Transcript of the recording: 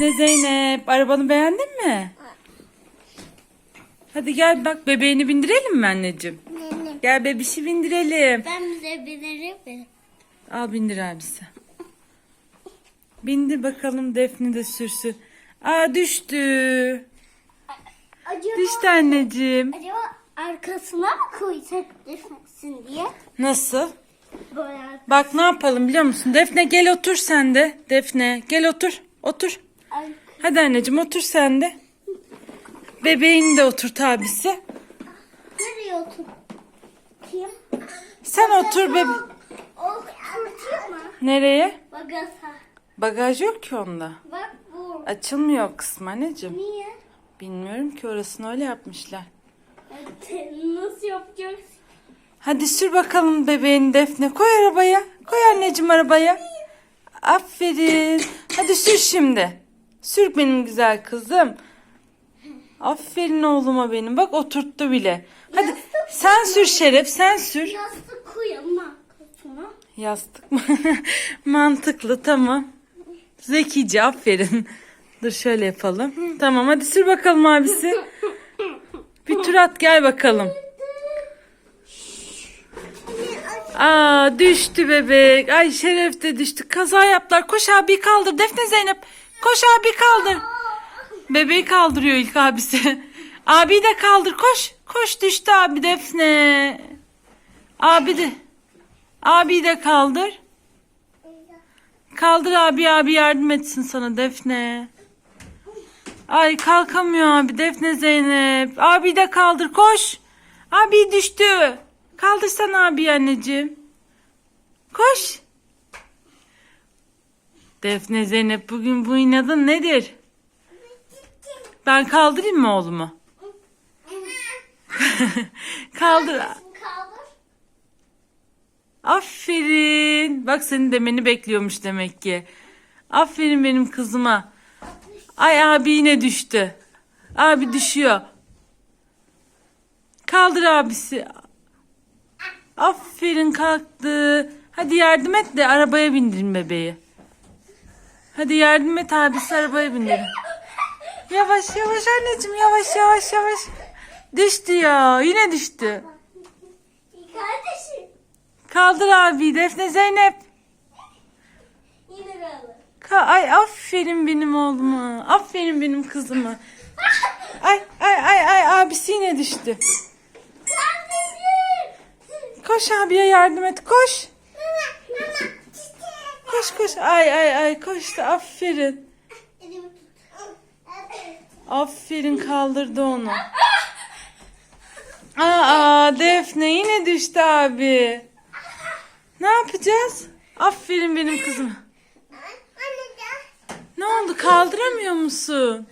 Ne Zeynep, arabanı beğendin mi? Hadi gel bak bebeğini bindirelim mi anneciğim? Benim. Gel bebişi bindirelim. Ben bize bilirim mi? Al bindir abisi. Bindir bakalım Defne de sürsün. Aa düştü. Acaba, Düştü anneciğim. acaba arkasına mı koysak düşmesin diye? Nasıl? Böyle Bak ne yapalım biliyor musun? Defne gel otur sen de. Defne gel otur. Otur. Hadi anneciğim otur sen de. Bebeğini de oturt abisi. Nereye oturtayım? Sen otur bebe. Oturtayım mı? Nereye? Bagasa. Bagaj yok ki onda. Bak bu. Açılmıyor o kısım anneciğim. Niye? Bilmiyorum ki orasını öyle yapmışlar. Nasıl yapacağız? Hadi sür bakalım bebeğini Defne. Koy arabaya. Koy anneciğim arabaya. Aferin. Hadi sür şimdi. Sür benim güzel kızım. Aferin oğluma benim. Bak oturttu bile. Hadi sen sür Şeref sen sür. Yastık arkasına. Yastık mı? Mantıklı tamam. Zekice aferin. Dur şöyle yapalım. Tamam hadi sür bakalım abisi. Bir tur at gel bakalım. Aa düştü bebek. Ay Şeref de düştü. Kaza yaptılar. Koş abi kaldır. Defne Zeynep. Koş abi kaldır. Bebeği kaldırıyor ilk abisi. Abi de kaldır. Koş. Koş düştü abi Defne. Abi de. Abi de kaldır. Kaldır abi abi yardım etsin sana Defne. Ay kalkamıyor abi Defne Zeynep. Abi de kaldır koş. Abi düştü. Kaldırsana abi anneciğim. Koş. Defne Zeynep bugün bu inadın nedir? Ben kaldırayım mı oğlumu? Kaldır. Aferin. Bak senin demeni bekliyormuş demek ki. Aferin benim kızıma. Ay abi yine düştü. Abi düşüyor. Kaldır abisi. Aferin kalktı. Hadi yardım et de arabaya bindirin bebeği. Hadi yardım et abisi arabaya bindirin. Yavaş yavaş anneciğim yavaş yavaş yavaş. Düştü ya yine düştü. Kardeşim. Kaldır abi Defne Zeynep. Yine böyle. Ka- ay aferin benim oğluma. Aferin benim kızıma. Ay ay ay ay abisi yine düştü. Kardeşim. Koş abiye yardım et koş. Koş koş ay ay ay koştu aferin. Aferin kaldırdı onu. Aa Defne yine düştü abi. Ne yapacağız? Aferin benim gel. Ne oldu kaldıramıyor musun?